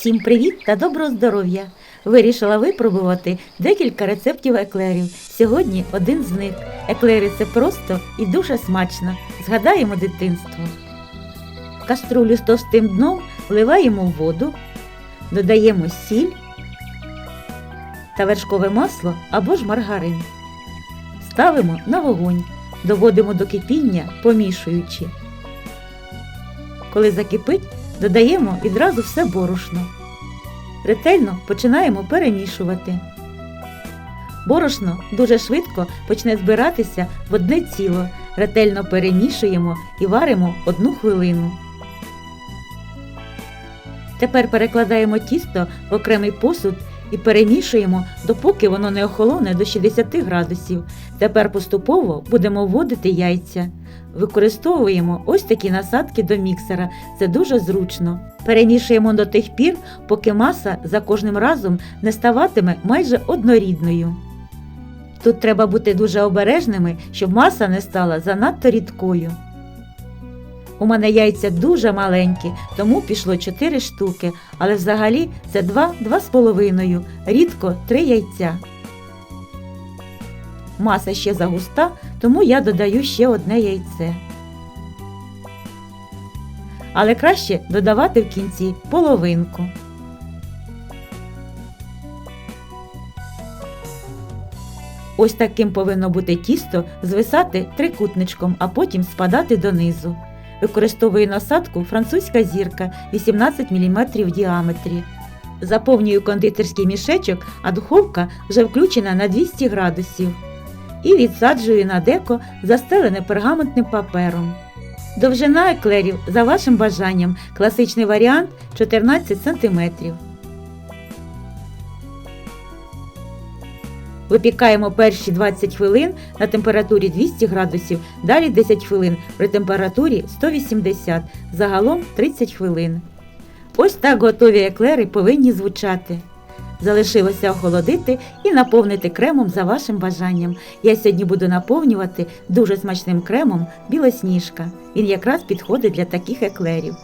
Всім привіт та доброго здоров'я! Вирішила випробувати декілька рецептів еклерів. Сьогодні один з них. Еклери це просто і дуже смачно. Згадаємо дитинство. В каструлю з товстим дном вливаємо воду, додаємо сіль та вершкове масло або ж маргарин. Ставимо на вогонь, доводимо до кипіння, помішуючи. Коли закипить, додаємо відразу все борошно. Ретельно починаємо перемішувати. Борошно дуже швидко почне збиратися в одне ціло. Ретельно перемішуємо і варимо одну хвилину. Тепер перекладаємо тісто в окремий посуд і перемішуємо, допоки воно не охолоне до 60 градусів. Тепер поступово будемо вводити яйця. Використовуємо ось такі насадки до міксера. Це дуже зручно. Перемішуємо до тих пір, поки маса за кожним разом не ставатиме майже однорідною. Тут треба бути дуже обережними, щоб маса не стала занадто рідкою. У мене яйця дуже маленькі, тому пішло 4 штуки, але взагалі це 2-2,5, рідко 3 яйця. Маса ще загуста, тому я додаю ще одне яйце. Але краще додавати в кінці половинку. Ось таким повинно бути тісто звисати трикутничком, а потім спадати донизу. Використовую насадку французька зірка 18 мм в діаметрі. Заповнюю кондитерський мішечок, а духовка вже включена на 200 градусів. І відсаджую на деко, застелене пергаментним папером. Довжина еклерів за вашим бажанням. Класичний варіант 14 см. Випікаємо перші 20 хвилин на температурі 200 градусів, далі 10 хвилин при температурі 180, загалом 30 хвилин. Ось так готові еклери повинні звучати. Залишилося охолодити і наповнити кремом за вашим бажанням. Я сьогодні буду наповнювати дуже смачним кремом білосніжка. Він якраз підходить для таких еклерів.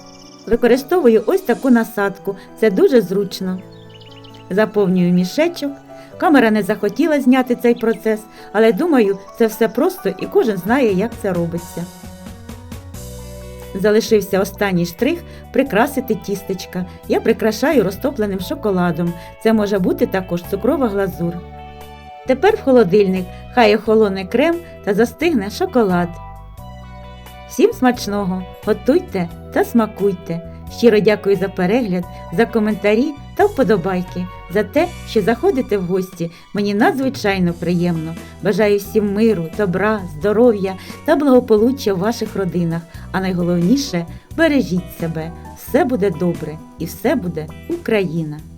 Використовую ось таку насадку, це дуже зручно. Заповнюю мішечок. Камера не захотіла зняти цей процес, але думаю, це все просто і кожен знає, як це робиться. Залишився останній штрих прикрасити тістечка. Я прикрашаю розтопленим шоколадом. Це може бути також цукрова глазур. Тепер в холодильник хай охолоне крем та застигне шоколад. Всім смачного! Готуйте та смакуйте! Щиро дякую за перегляд, за коментарі та вподобайки, за те, що заходите в гості. Мені надзвичайно приємно. Бажаю всім миру, добра, здоров'я та благополуччя в ваших родинах. А найголовніше бережіть себе. Все буде добре і все буде Україна!